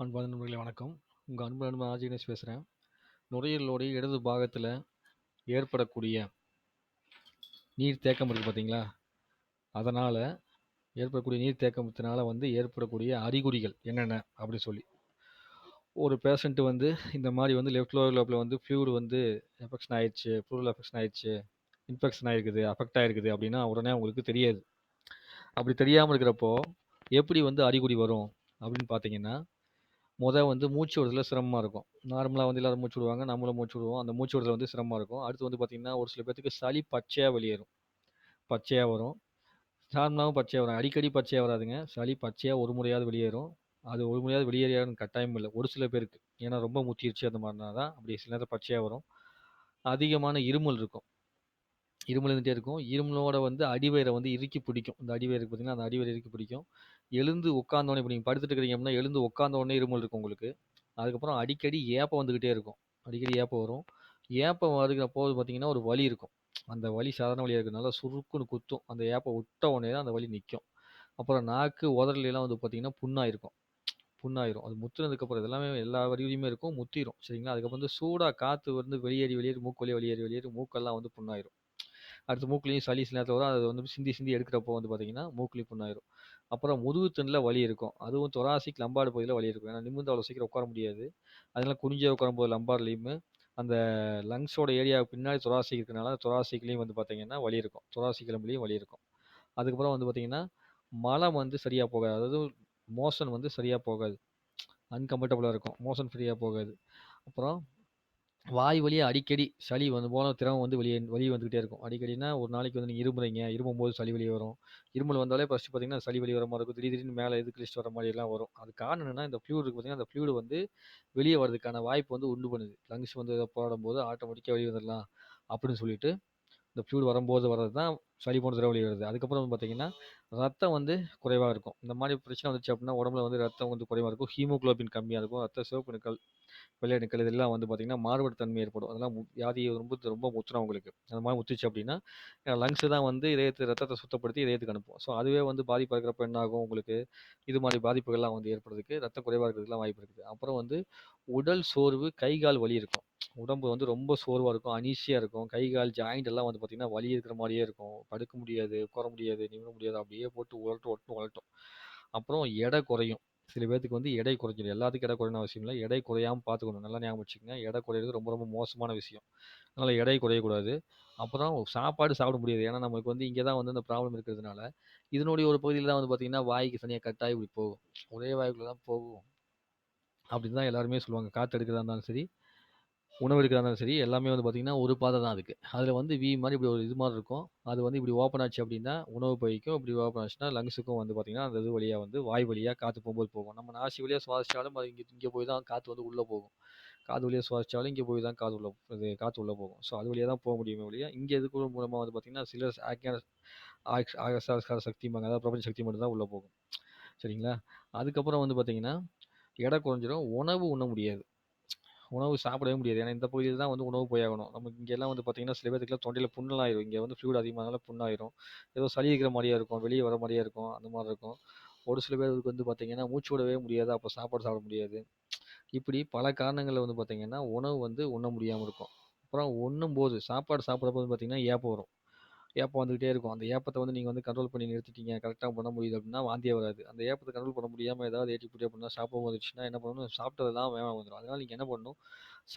அன்பார்ந்த நண்பர்களே வணக்கம். உங்கள் அன்பு அன்பு ஆஜினேஷ் கணேஷ் பேசுறேன். நுரையீரலுடைய இடது பாகத்தில் ஏற்படக்கூடிய நீர் தேக்கம் இருக்குது பார்த்தீங்களா? அதனால் ஏற்படக்கூடிய நீர் தேக்கத்தினால வந்து ஏற்படக்கூடிய அறிகுறிகள் என்னென்ன அப்படி சொல்லி. ஒரு பேஷண்ட்டு வந்து இந்த மாதிரி வந்து லெஃப்ட் லோவர் லோப்பில் வந்து ஃப்ளூயிட் வந்து எஃபெக்ஷன் ஆயிடுச்சு ஃப்ளூரில் எஃபெக்ஷன் ஆயிடுச்சு இன்ஃபெக்ஷன் ஆயிருக்குது, அஃபெக்ட் ஆயிருக்குது அப்படின்னா உடனே அவங்களுக்கு தெரியாது. அப்படி தெரியாமல் இருக்கிறப்போ, எப்படி வந்து அறிகுறி வரும் அப்படின்னு பார்த்தீங்கன்னா, மொதல் வந்து மூச்சு விடுறதுல சிரமமாக இருக்கும். நார்மலாக வந்து எல்லாரும் மூச்சு விடுவாங்க. நம்மளும் மூச்சு விடுவோம். அந்த மூச்சு விடுறதுல வந்து சிரமமாக இருக்கும். அடுத்து வந்து பார்த்திங்கன்னா ஒரு சில பேத்துக்கு சளி பச்சையாக வெளியேறும். பச்சையாக வரும். நார்மலாகவும் பச்சையாக வரும். அடிக்கடி பச்சையாக வராதுங்க. சளி பச்சையாக ஒரு முறையாவது வெளியேறும். அது ஒரு முறையாவது வெளியேறியான்னு கட்டாயம் இல்லை ஒரு சில பேருக்கு. ஏன்னா ரொம்ப முத்திருச்சு அந்த மாதிரினா தான் அப்படி சில நேரம் பச்சையாக வரும். அதிகமான இருமல் இருக்கும். இருமல் இருந்துகிட்டே இருக்கும். இருமலோட வந்து அடிவயிறை வந்து இறுக்கி பிடிக்கும். இந்த அடிவயிறு பார்த்தீங்கன்னா அந்த அடிவயிறு இறுக்கி பிடிக்கும். எழுந்து உட்காந்தோடனே உடனே நீங்கள் படுத்துட்டு இருக்கிறீங்க அப்படின்னா, எழுந்து உட்கார்ந்த உடனே இருமல் இருக்கும் உங்களுக்கு. அதுக்கப்புறம் அடிக்கடி ஏப்பம் வந்துக்கிட்டே இருக்கும். அடிக்கடி ஏப்பம் வரும். ஏப்பம் வருகிற போது பார்த்தீங்கன்னா, ஒரு வலி இருக்கும். அந்த வலி சாதாரண வலியா இருக்கிறதுனால சுருக்குன்னு குத்தும். அந்த ஏப்பம் விட்ட உடனே தான் அந்த வலி நிற்கும் அப்புறம் நாக்கு, உதறலாம் வந்து பார்த்தீங்கன்னா, புண்ணாயிருக்கும். புண்ணாயிரும். அது முத்துனதுக்கப்புறம் இதெல்லாமே எல்லா வலியுமே இருக்கும். முத்திரும். சரிங்களா? அதுக்கப்புறம் வந்து சூடாக காற்று வந்து வெளியேறி, வெளியேறி மூக்கு வழியா வெளியேறி, வெளியேறி மூக்கெல்லாம் வந்து புண்ணாயிரும். அடுத்து மூக்குலயும் சளி சில வரும். அது வந்து சிந்தி, சிந்தி எடுக்கிறப்போ வந்து பார்த்தீங்கன்னா, மூக்குலயும் புண்ணாயிரும். அப்புறம் முதுகு தண்ணில் வலி இருக்கும். அதுவும் தொராசிக் லம்பாடு பகுதியில் வலி இருக்கும். ஏன்னா நிமிர்ந்து அவ்வளோ சீக்கிரம் உட்கார முடியாது. அதனால குனிஞ்சே உட்காரும்போது லம்பார்லேயுமே அந்த லங்ஸோட ஏரியாவுக்கு பின்னாடி தொராசிக் இருக்கிறனால தொராசிக்லேயும் வந்து பார்த்தீங்கன்னா வலி இருக்கும். தொராசிக் எலும்புலயும் வலி இருக்கும். அதுக்கப்புறம் வந்து பார்த்தீங்கன்னா, மலம் வந்து சரியாக போகாது. அதாவது மோஷன் வந்து சரியாக போகாது. அன்கம்ஃபர்டபுளாக இருக்கும். மோஷன் ஃப்ரீயாக போகாது. அப்புறம் வாய் வழியா அடிக்கடி சளி வந்து போன திரவம் வந்து வெளியே வழி வந்துகிட்டே இருக்கும். அடிக்கடினா ஒரு நாளைக்கு வந்து நீங்க இருமுறீங்க. இருமும்போது சளி வெளிய வரும். இருமல் வந்தாலே ஃபஸ்ட்டு பார்த்தீங்கன்னா, சளி வெளிய வர மாரி இருக்கும். திடீர் திடீர்னு மேல எதுக்கு லிஸ்ட் வர மாரிலாம் வரும். அதுக்கு காரணம் என்னன்னா, இந்த ஃப்ளூயிட் இருக்கு பார்த்தீங்கன்னா, அந்த ஃப்ளூயிட் வந்து வெளிய வரதுக்கான வாய்ப்பு வந்து உண்டு பண்ணுது. லங்ஸ் வந்து ஏதோ போராடும்போது ஆட்டோமேட்டிக்கா வெளிய வந்துரலாம் அப்படின்னு சொல்லிட்டு, இந்த ஃப்ளூடு வரும்போது வர்றது தான் சளி போன்ற திரவம் வருது. அதுக்கப்புறம் வந்து பார்த்தீங்கன்னா, ரத்தம் வந்து குறைவாக இருக்கும். இந்த மாதிரி பிரச்சனை வந்துச்சு அப்படின்னா, உடம்புல வந்து ரத்தம் வந்து குறைவாக இருக்கும். ஹீமோகுளோபின் கம்மியாக இருக்கும். ரத்த சிவப்பு நிக்கல் வெள்ளை இதெல்லாம் வந்து பார்த்திங்கன்னா மாறுபட்ட தன்மை ஏற்படும். அதெல்லாம் வியாதி ரொம்ப ரொம்ப முத்துனா உங்களுக்கு. அந்த மாதிரி முத்துச்சு அப்படின்னா, லங்ஸ் தான் வந்து இதயத்து ரத்தத்தை சுத்தப்படுத்தி இதயத்துக்கு அனுப்பும். ஸோ அதுவே வந்து பாதிப்பு இருக்கிறப்ப என்ன ஆகும் உங்களுக்கு, இது மாதிரி பாதிப்புகள்லாம் வந்து ஏற்படுறதுக்கு, ரத்தம் குறைவாக இருக்கிறதுக்குலாம் வாய்ப்பு இருக்குது. அப்புறம் வந்து உடல் சோர்வு, கை, கால் வலி இருக்கும். உடம்பு வந்து ரொம்ப சோர்வாக இருக்கும். அனீசியாக இருக்கும். கை, கால் ஜாயிண்ட் எல்லாம் வந்து பார்த்தீங்கன்னா, வலி இருக்கிற மாதிரியே இருக்கும். படுக்க முடியாது, உட்கார முடியாது, நிமிர முடியாது. அப்படியே போட்டு உழட்டு உழட்டுன்னு உழட்டும். அப்புறம் எடை குறையும். சில பேர்த்துக்கு வந்து எடை குறைஞ்சிடும் எல்லாத்துக்கும் எடை குறையணும்னு அவசியம் இல்லை எடை குறையாம பார்த்துக்கணும். நல்லா ஞாபகம் வச்சுக்கோங்க எடை குறையிறது ரொம்ப ரொம்ப மோசமான விஷயம். அதனால் எடை குறையக்கூடாது. அப்புறம் சாப்பாடு சாப்பிட முடியாது. ஏன்னா நமக்கு வந்து இங்கே தான் வந்து அந்த ப்ராப்ளம் இருக்கிறதுனால, இதனுடைய ஒரு பகுதியில் தான் வந்து பார்த்தீங்கன்னா, வாய்க்கு தனியாக கட்டாயி இப்படி போகும். ஒரே வாய்க்குள்ளே தான் போகும். அப்படின்னு தான் எல்லாருமே சொல்லுவாங்க. காற்று எடுக்கிறதா இருந்தாலும் சரி, உணவு எடுக்கிறதா இருந்தாலும் சரி, எல்லாமே வந்து பார்த்தீங்கன்னா, ஒரு பாதை தான் அதுக்கு. அதில் வந்து வி மாரி இப்படி ஒரு இது மாரி இருக்கும். அது வந்து இப்படி ஓப்பன் ஆச்சு அப்படின்னா, உணவு பைக்கும், இப்படி ஓப்பன் ஆச்சுன்னா லங்ஸுக்கும் வந்து பார்த்தீங்கன்னா, அந்த இது வழியா வந்து வாய் வழியா காத்து போகும்போது போகும். நம்ம நாசி வழியா சுவாசிச்சாலும் அது இங்க இங்க போய் தான் காத்து வந்து உள்ள போகும். காது வழியா சுவாசிச்சாலும் இங்கே போய் தான் காது உள்ள இது காத்து உள்ள போகும். ஸோ அது வழியா தான் போக முடியுமே ஒழிய, இங்க இதுக்கு மூலமா வந்து பார்த்தீங்கன்னா, சில ஆக்ஞான ஆக்ஸ் சக்தி சக்திம்பாங்க. அதாவது பிரபஞ்ச சக்தி மட்டும் தான் உள்ள போகும். சரிங்களா? அதுக்கப்புறம் வந்து பார்த்தீங்கன்னா, எடை குறைஞ்சிரும். உணவு உண்ண முடியாது. உணவு சாப்பிடவே முடியாது. ஏன்னா இந்த பகுதியில் தான் வந்து உணவு போயாகணும். நமக்கு இங்கெல்லாம் வந்து பார்த்தீங்கன்னா, சில பேத்துக்குலாம் தொண்டையில் புண்ணெலாம் ஆயிரும். இங்கே வந்து ஃப்ளூட் அதிகமானனால புண்ணாயிரும். ஏதோ சளி இருக்கிற மாதிரியா இருக்கும். வெளியே வர மாதிரியா இருக்கும். அந்த மாதிரி இருக்கும். ஒரு சில பேருக்கு வந்து பார்த்தீங்கன்னா, மூச்சு விடவே முடியாது. அப்போ சாப்பாடு சாப்பிட முடியாது. இப்படி பல காரணங்களில் வந்து பார்த்தீங்கன்னா, உணவு வந்து உண்ண முடியாமல் இருக்கும். அப்புறம் உண்ணும்போது சாப்பாடு சாப்பிட்றப்ப வந்து பார்த்தீங்கன்னா, ஏப்பம் வரும். ஏப்பம் வந்துகிட்டே இருக்கும். அந்த ஏப்பத்தை வந்து நீங்கள் வந்து கண்ட்ரோல் பண்ணி நிறுத்திட்டீங்க. கரெக்டாக பண்ண முடியுது அப்படின்னா, வாந்தியே வராது. அந்த ஏப்பத்தை கண்ட்ரோல் பண்ண முடியாமல் ஏதாவது ஏற்றி பூட்டி அப்படின்னா சாப்பிட வந்துச்சுன்னா என்ன பண்ணணும், சாப்பிட்டதெல்லாம் வேகமா வந்துடும் அதனால நீங்கள் என்ன பண்ணணும்,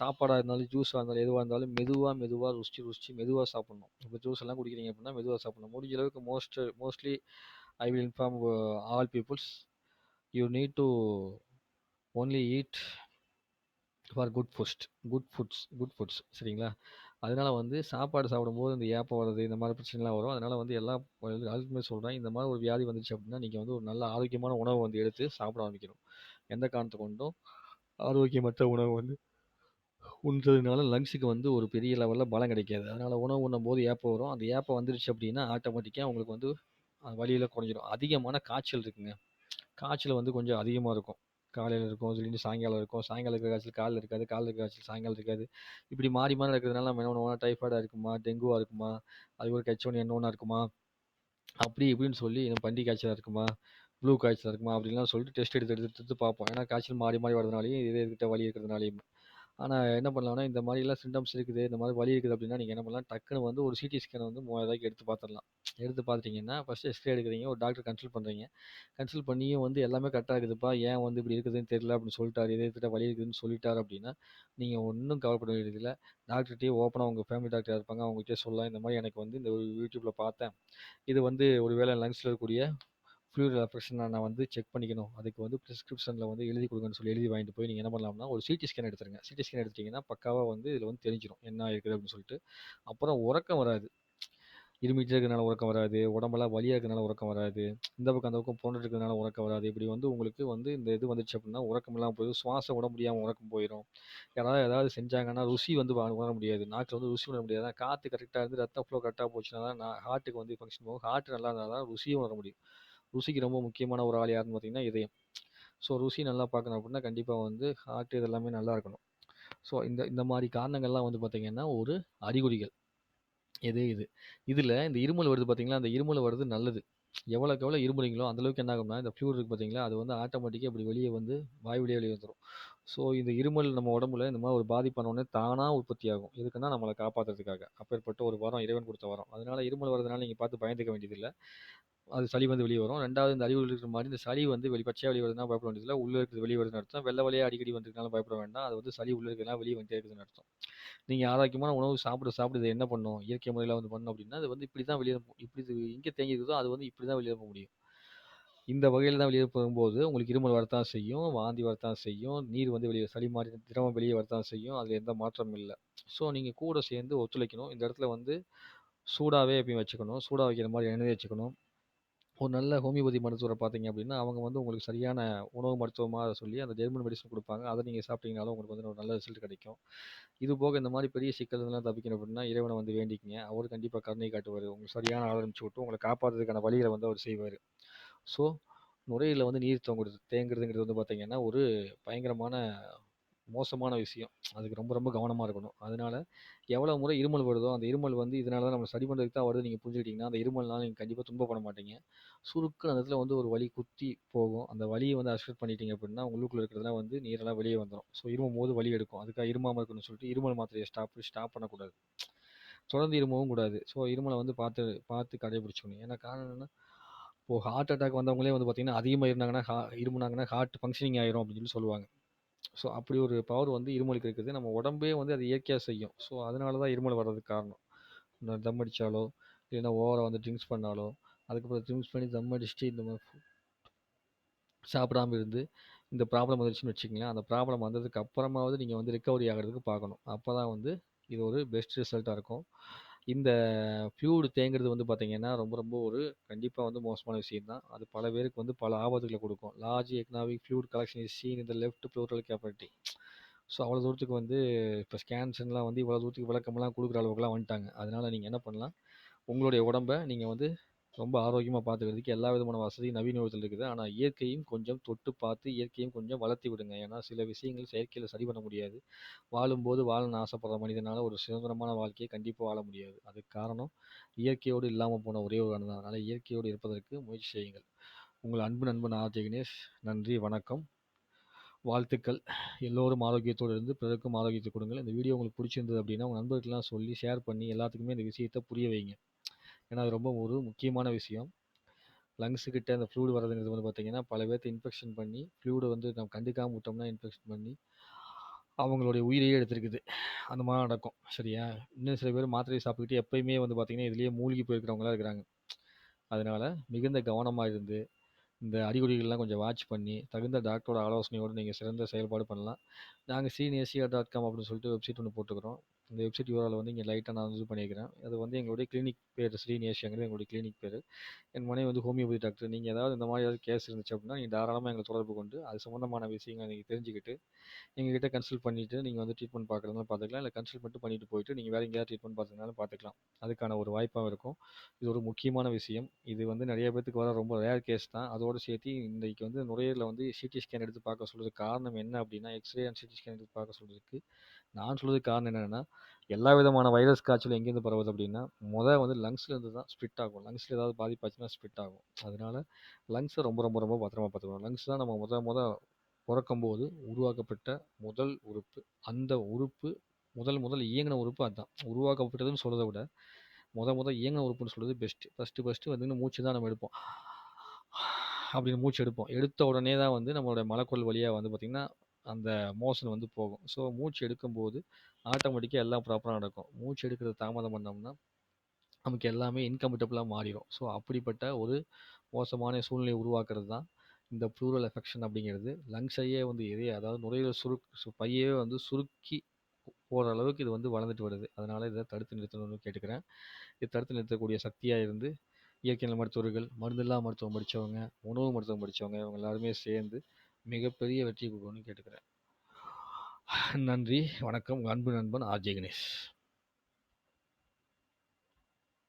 சாப்பாடாக இருந்தாலும், ஜூஸாக இருந்தாலும், எதுவாக இருந்தாலும் மெதுவாக மெதுவாக ருசிச்சு, ருசிச்சு மெதுவாக சாப்பிடணும். இப்போ ஜூஸ் எல்லாம் குடிக்கிறீங்க அப்படின்னா, மெதுவாக சாப்பிடணும். முடிஞ்ச அளவுக்கு most mostly I will inform all peoples you need to only eat for good food good foods good foods சரிங்களா? அதனால வந்து சாப்பாடு சாப்பிடும்போது இந்த ஏப்பம் வர்றது, இந்த மாதிரி பிரச்சனைலாம் வரும். அதனால வந்து எல்லா ஆளுக்குமே சொல்கிறேன் இந்த மாதிரி ஒரு வியாதி வந்துச்சு அப்படின்னா, நீங்கள் வந்து ஒரு நல்ல ஆரோக்கியமான உணவு வந்து எடுத்து சாப்பிட ஆரம்பிக்கணும். எந்த காரணத்தை கொண்டும் ஆரோக்கியமற்ற உணவு வந்து உண்றதுனால லங்ஸுக்கு வந்து ஒரு பெரிய லெவலில் பலம் கிடைக்காது. அதனால் உணவு உண்ணும்போது ஏப்பம் வரும். அந்த ஏப்பம் வந்துருச்சு அப்படின்னா, ஆட்டோமேட்டிக்காக உங்களுக்கு வந்து வழியில் குறைஞ்சிரும். அதிகமான காய்ச்சல் இருக்குங்க. காய்ச்சல் வந்து கொஞ்சம் அதிகமாக இருக்கும். காலையில் இருக்கும், திடீர்னு சாயங்காலம் இருக்கும். சாயங்காலம் இருக்கிற காய்ச்சல் காலில் இருக்காது. காலில் இருக்கிற காய்ச்சல் சாயங்காலம் இருக்காது. இப்படி மாறி மாறி இருக்கிறதுனால நம்ம என்ன பண்ணுவோம், டைஃபாய்டாக இருக்குமா, டெங்குவாக இருக்குமா, அதுக்கப்புறம் ஹெச்1என்1 இருக்குமா, அப்படி இப்படின்னு சொல்லி பன்றி காய்ச்சலாக இருக்குமா, ப்ளூ காய்ச்சலாக இருக்குமா அப்படின்லாம் சொல்லிட்டு டெஸ்ட் எடுத்து எடுத்து எடுத்து பார்ப்போம் ஏன்னா காய்ச்சல் மாறி மாறி வரதுனாலையும் இதே இருக்கிட்ட வலி இருக்கிறதுனாலையும் ஆனால் என்ன பண்ணலாம்னா இந்த மாதிரிலாம் சிம்டம்ஸ் இருக்குது இந்த மாதிரி வலி இருக்குது அப்படின்னா நீங்கள் என்ன பண்ணலாம் டக்குன்னு வந்து ஒரு சிடி ஸ்கேன் வந்து மூவாயிரூவாய்க்கு எடுத்து பார்த்துடலாம் எடுத்து பார்த்துட்டிங்கன்னா ஃபஸ்ட்டு எக்ஸ்ரே எடுக்கிறீங்க ஒரு டாக்டர் கன்சல்ட் பண்ணுறீங்க கன்சல்ட் பண்ணியும் வந்து எல்லாமே கரெக்டாக இருக்குதுப்பா ஏன் வந்து இப்படி இருக்குதுன்னு தெரியல அப்படின்னு சொல்லிட்டார் இதே கிட்ட வலி இருக்குதுன்னு சொல்லிட்டாரு அப்படின்னா நீங்கள் ஒன்றும் கவலைப்பட வேண்டியதில்ல. டாக்டர்கிட்டயே ஓப்பனாக உங்கள் ஃபேமிலி டாக்டராக இருப்பாங்க அவங்ககிட்டயே சொல்லலாம். இந்த மாதிரி எனக்கு வந்து இந்த ஒரு யூடியூப்பில் பார்த்தேன். இது வந்து ஒரு வேளை லங்ஸில் இருக்கக்கூடிய ஃப்ளூயிட் அஃபெக்ஷனை நான் வந்து செக் பண்ணிக்கணும். அதுக்கு வந்து ப்ரிஸ்கிரிப்ஷனில் வந்து எழுதி கொடுங்கன்னு சொல்லி எழுதி வாங்கிட்டு போய் நீங்கள் என்ன பண்ணலாம்னா ஒரு சிடி ஸ்கேன் எடுத்துருங்க. சிடி ஸ்கேன் எடுத்துட்டிங்கன்னா பக்காவாக வந்து இதில் வந்து தெரிஞ்சிடும் என்ன இருக்குது அப்படின்னு சொல்லிட்டு. அப்புறம் உறக்கம் வராது. இருமிட்டு இருக்கிறனால உறக்கம் வராது. உடம்பெல்லாம் வலியாக இருக்கிறனால உறக்கம் வராது. இந்த பக்கம் அந்த பக்கம் போன்ற இருக்கிறனால உறக்கம் வராது. இப்படி வந்து உங்களுக்கு வந்து இந்த இது வந்துச்சு அப்படின்னா உறக்கம் இல்லாமல் போயிடும். சுவாசம் உட முடியாமல் உறக்கம் போயிடும். யாராவது ஏதாவது செஞ்சாங்கன்னா ருசி வந்து உணர முடியாது. நாக்கில் வந்து ருசி உணர முடியாது. காற்று கரெக்டாக இருந்து ரத்தம் ஃப்ளோ கரெக்டாக போச்சுன்னா தான் நான் ஹார்ட்டுக்கு வந்து ஃபங்க்ஷன் போகும். ஹார்ட் நல்லா இருந்தால் தான் ருசியும் உணர முடியும். ருசிக்கு ரொம்ப முக்கியமான ஒரு ஆள் யாருன்னு பார்த்தீங்கன்னா இதயம். ஸோ ருசி நல்லா பார்க்கணும் அப்படின்னா கண்டிப்பாக வந்து ஹார்ட் இதெல்லாமே நல்லா இருக்கணும். ஸோ இந்த இந்த மாதிரி காரணங்கள்லாம் வந்து பார்த்தீங்கன்னா ஒரு அறிகுறிகள். எது இது. இதில் இந்த இருமல் வருது பார்த்தீங்களா? அந்த இருமல் வருது நல்லது. எவ்வளோக்கு எவ்வளோ இருமுறீங்களோ அந்தளவுக்கு என்ன ஆகும்னா இந்த ஃப்ளூர் இருக்குது பார்த்தீங்களா? அது வந்து ஆட்டோமேட்டிக்காக இப்படி வெளியே வந்து வாய் வெளியே வெளியே வந்துடும் ஸோ இந்த இருமல் நம்ம உடம்புல இந்த மாதிரி ஒரு பாதிப்பானோடனே தானாக உற்பத்தி ஆகும். எதுக்குன்னா நம்மளை காப்பாற்றுறதுக்காக அப்பேற்பட்ட ஒரு வாரம் இறைவன் கொடுத்த வாரம். அதனால இருமல் வரதுனால நீங்கள் பார்த்து பயந்துக்க வேண்டியதில்லை. அது சளி வந்து வெளியே வரும். ரெண்டாவது இந்த அறிகுறி இருக்கிற மாதிரி இந்த சளி வந்து வெளி பச்சையாக வெளியே வருதுன்னா பயப்பட வேண்டியதில்லை. உள்ளே இருக்கிறது வெளியே வருதுன்னு அர்த்தம். வெள்ளை வழியாக அடிக்கடி வந்துருக்கனால பயப்பட வேண்டாம். அது வந்து சளி உள்ளே இருக்கிறதுனால வெளியே வந்துட்டே இருக்குதுன்னு அர்த்தம். நீங்கள் ஆரோக்கியமான உணவு சாப்பிட சாப்பிட இது என்ன பண்ணும்? இயற்கை முறையில் வந்து பண்ணணும் அப்படின்னா அது வந்து இப்படி தான் வெளியே இப்படி இது எங்கே தேங்கி இருக்குதோ அது வந்து இப்படி தான் வெளியே போக முடியும். இந்த வகையில் தான் வெளியே போகும்போது உங்களுக்கு இருமல் வரத்தான் செய்யும் வாந்தி வரத்தான் செய்யும் நீர் வந்து வெளியே சளி மாதிரி திரவம் வெளியே வரத்தான் செய்யும். அதில் எந்த மாற்றமும் இல்லை. ஸோ நீங்கள் கூட சேர்ந்து ஒத்துழைக்கணும். இந்த இடத்துல வந்து சூடாகவே எப்பயும் வச்சுக்கணும். சூடாக வைக்கிற மாதிரி எண்ணெய் வச்சுக்கணும். ஒரு நல்ல ஹோமியோபதி மருத்துவரை பார்த்தீங்க அப்படின்னா அவங்க வந்து உங்களுக்கு சரியான உணவு மருத்துவமாக சொல்லி அந்த ஜெர்மன் மெடிசன் கொடுப்பாங்க. அதை நீங்கள் சாப்பிட்டீங்கனாலும் உங்களுக்கு வந்து ஒரு நல்ல ரிசல்ட் கிடைக்கும். இது போக இந்த மாதிரி பெரிய சிக்கல்கள்லாம் தப்பிக்கணும் அப்படின்னா இறைவனை வந்து வேண்டிக்கங்க. அவர் கண்டிப்பாக கருணை காட்டுவார். உங்களுக்கு சரியான ஆதரமிச்சு விட்டு உங்களை காப்பாற்றுறதுக்கான வழிகளை வந்து அவர் செய்வார். ஸோ நுரையில் வந்து நீர் தொங்குறது தேங்குறதுங்கிறது வந்து பார்த்தீங்கன்னா ஒரு பயங்கரமான மோசமான விஷயம். அதுக்கு ரொம்ப ரொம்ப கவனமாக இருக்கணும். அதனால் எவ்வளோ முறை இருமல் வருதோ அந்த இருமல் வந்து இதனால தான் நம்ம சரி பண்ணுறதுக்கு தான் வருது நீங்கள் புரிஞ்சுக்கிட்டிங்கன்னா அந்த இருமல்னால் நீங்கள் கண்டிப்பாக துன்பப்பட மாட்டீங்க. சுருக்கு அந்த இடத்துல வந்து ஒரு வலி குத்தி போகும். அந்த வலியை வந்து அக்செப்ட் பண்ணிட்டீங்க அப்படின்னா உங்களுக்குள்ள இருக்கிறதுலாம் வந்து நீரெல்லாம் வெளியே வந்துடும் ஸோ இருமும் போது வலி எடுக்கும். அதுக்காக இருமாமல் இருக்கணும்னு சொல்லிட்டு இருமல் மாத்திரையை ஸ்டாப் ஸ்டாப் பண்ணக்கூடாது. தொடர்ந்து இருமவும் கூடாது. ஸோ இருமலை வந்து பார்த்து பார்த்து கடைபிடிச்சிக்கணும். ஏன்னா காரணம் என்னன்னா இப்போது ஹார்ட் அட்டாக் வந்தவங்களே வந்து பார்த்தீங்கன்னா அதிகமாக இருந்தாங்கன்னா ஹா இருமுனாங்கன்னா ஹார்ட் ஃபங்க்ஷனிங் ஆயிரும் அப்படின்னு சொல்லி சொல்லுவாங்க. ஸோ அப்படி ஒரு பவர் வந்து இருமலுக்கு இருக்குது. நம்ம உடம்பே வந்து அது இயற்கையாக செய்யும். ஸோ அதனால தான் இருமல் வர்றதுக்கு காரணம். இந்த தம் அடித்தாலோ இல்லைன்னா ஓவராக வந்து ட்ரிங்க்ஸ் பண்ணாலோ அதுக்கப்புறம் ட்ரிங்க்ஸ் பண்ணி தம் அடிச்சுட்டு இந்த மாதிரி சாப்பிடாம இருந்து இந்த ப்ராப்ளம் வந்துருச்சுன்னு வச்சுக்கங்களேன். அந்த ப்ராப்ளம் வந்ததுக்கு அப்புறமாவது நீங்கள் வந்து ரிக்கவரி ஆகிறதுக்கு பார்க்கணும். அப்போ தான் வந்து இது ஒரு பெஸ்ட் ரிசல்ட்டாக இருக்கும். இந்த ஃப்ளூடு தேங்குறது வந்து பார்த்திங்கன்னா ரொம்ப ரொம்ப ஒரு கண்டிப்பாக வந்து மோசமான விஷயம் தான். அது பல பேருக்கு வந்து பல ஆபத்துகளை கொடுக்கும். Large economic fluid collection is seen இந்த லெஃப்ட் ப்ளூரல் கேப்பர்ட்டி ஸோ அவ்வளோ தூரத்துக்கு வந்து இப்போ ஸ்கேன்ஸ்லாம் வந்து இவ்வளோ தூரத்துக்கு விளக்கமெல்லாம் கொடுக்குற அளவுக்குலாம் வந்துட்டாங்க. அதனால் நீங்கள் என்ன பண்ணலாம்? உங்களுடைய உடம்ப நீங்கள் வந்து ரொம்ப ஆரோக்கியமாக பார்த்துக்கிறதுக்கு எல்லா விதமான வசதியும் நவீன உலகத்தில் இருக்குது. ஆனால் இயற்கையும் கொஞ்சம் தொட்டு பார்த்து இயற்கையும் கொஞ்சம் வளர்த்தி விடுங்க. ஏன்னா சில விஷயங்கள் செயற்கையில் சரி பண்ண முடியாது. வாழும்போது வாழணும்னு ஆசைப்படுற மனிதனால் ஒரு சுதந்திரமான வாழ்க்கையை கண்டிப்பாக வாழ முடியாது. அதுக்கு காரணம் இயற்கையோடு இல்லாமல் போன ஒரே ஒரு அனுதான் அதனால் இயற்கையோடு இருப்பதற்கு முயற்சி செய்யுங்கள். உங்கள் அன்பு நண்பன் ஆர். ஜெகனேஷ் நன்றி வணக்கம். வாழ்த்துக்கள். எல்லோரும் ஆரோக்கியத்தோடு இருந்து பிறருக்கும் ஆரோக்கியத்தை கொடுங்கள். இந்த வீடியோ உங்களுக்கு பிடிச்சிருந்தது அப்படின்னா உங்கள் நண்பர்களுக்கெல்லாம் சொல்லி ஷேர் பண்ணி எல்லாத்துக்குமே இந்த விஷயத்தை புரிய வைங்க. ஏன்னா அது ரொம்ப ஒரு முக்கியமான விஷயம். லங்ஸு அந்த ஃப்ளூடு வரதுங்கிறது வந்து பார்த்திங்கன்னா பல பேர்த்து இன்ஃபெக்ஷன் பண்ணி ஃப்ளூடு வந்து நம்ம கண்டுக்காமல் விட்டோம்னா இன்ஃபெக்ஷன் பண்ணி அவங்களுடைய உயிரையே எடுத்திருக்குது. அந்த மாதிரி நடக்கும். சரியா? இன்னும் சில பேர் மாத்திரையை சாப்பிட்டுக்கிட்டு எப்பயுமே வந்து பார்த்தீங்கன்னா இதுலேயே மூழ்கி போயிருக்கிறவங்களாம் இருக்கிறாங்க. அதனால் மிகுந்த கவனமாக இருந்து இந்த அறிகுறிகள்லாம் கொஞ்சம் வாட்ச் பண்ணி தகுந்த டாக்டரோட ஆலோசனையோடு நீங்கள் சிறந்த செயல்பாடு பண்ணலாம். நாங்கள் சீனியர் சிஆர் டாட் காம் அப்படின்னு சொல்லிட்டு வெப்சைட் ஒன்று போட்டுக்கிறோம். இந்த வெப்சைட் யூஆரில் வந்து இங்கே லைட்டாக நான் இது பண்ணியிருக்கிறேன். அது வந்து எங்களுடைய கிளினிக் பேர் ஸ்ரீநேஷங்கிறது எங்களுடைய கிளினிக் பேர். என் மனைவி வந்து ஹோமியோபதி டாக்டர் நீங்கள் ஏதாவது இந்த மாதிரி ஏதாவது கேஸ் இருந்துச்சு அப்படின்னா நீங்கள் தாராளமாக எங்களை தொடர்பு கொண்டு அது சம்மந்தமான விஷயங்களை நீங்கள் தெரிஞ்சுக்கிட்டு எங்ககிட்ட கன்சல்ட் பண்ணிவிட்டு நீங்கள் வந்து ட்ரீட்மெண்ட் பார்க்குறதுனால பார்த்துக்கலாம். இல்லை கன்சல்ட் மட்டும் பண்ணிட்டு போயிட்டு நீங்கள் வேறு எங்கேயாவது ட்ரீட்மெண்ட் பார்த்துக்கனாலும் பார்த்துக்கலாம். அதுக்கான ஒரு வாய்ப்பாகவும் இருக்கும். இது ஒரு முக்கியமான விஷயம். இது வந்து நிறைய பேத்துக்கு வர ரொம்ப ரேர் கேஸ் தான். அதோடு சேர்த்து இன்றைக்கு வந்து நுரையீரலில் வந்து சிடி ஸ்கேன் எடுத்து பார்க்க சொல்கிறதுக்கு காரணம் என்ன அப்படின்னா எக்ஸ்ரே அண்ட் சிடி ஸ்கேன் எடுத்து பார்க்க சொல்கிறதுக்கு நான் சொல்றதுக்கு காரணம் என்னென்னா எல்லா விதமான வைரஸ் காய்ச்சலும் எங்கேருந்து பரவுது அப்படின்னா, முதல் வந்து லங்ஸ்லேருந்து தான் ஸ்ப்ரிட் ஆகும். லங்ஸில் ஏதாவது பாதிப்பாச்சுன்னா ஸ்பிட் ஆகும். அதனால லங்ஸை ரொம்ப ரொம்ப ரொம்ப பத்திரமா பார்த்துக்கணும். லங்ஸ் தான் நம்ம முத முத பிறக்கும்போது உருவாக்கப்பட்ட முதல் உறுப்பு. அந்த உறுப்பு முதல் முதல் இயங்குன உறுப்பு அதுதான் உருவாக்கப்பட்டதுன்னு சொல்கிறத விட, முத முதல் இயங்கின உறுப்புன்னு சொல்கிறது பெஸ்ட்டு ஃபஸ்ட்டு ஃபஸ்ட்டு வந்து மூச்சு தான் நம்ம எடுப்போம். அப்படின்னு மூச்சு எடுப்போம். எடுத்த உடனே தான் வந்து நம்மளோட மலக்குடல் வழியாக வந்து பார்த்தீங்கன்னா, அந்த மோஷன் வந்து போகும். ஸோ மூச்சு எடுக்கும்போது ஆட்டோமேட்டிக்காக எல்லாம் ப்ராப்பராக நடக்கும். மூச்சு எடுக்கிறத தாமதம் பண்ணோம்னா, நமக்கு எல்லாமே இன்கம்ஃபர்டபுளாக மாறிடும் ஸோ அப்படிப்பட்ட ஒரு மோசமான சூழ்நிலையை உருவாக்குறது தான் இந்த ப்ளூரல் எஃபெக்ஷன் அப்படிங்கிறது. லங்ஸையே வந்து எதையே அதாவது நுரையீரல் சுருக் பையவே வந்து சுருக்கி போகிற அளவுக்கு இது வந்து வளர்ந்துட்டு வருது. அதனால் இதை தடுத்து நிறுத்தணும்னு கேட்டுக்கிறேன். இது தடுத்து நிறுத்தக்கூடிய சக்தியாக இருந்து, இயற்கை மருத்துவர்கள், மருந்தில்லா மருத்துவம் படித்தவங்க உணவு மருத்துவம் படித்தவங்க இவங்க எல்லாருமே சேர்ந்து மிகப்பெரிய வெற்றி கொடுக்கணும்னு கேட்டுக்கிறேன். நன்றி, வணக்கம். அன்பு நண்பன் ஆர்.ஜே. கணேஷ்.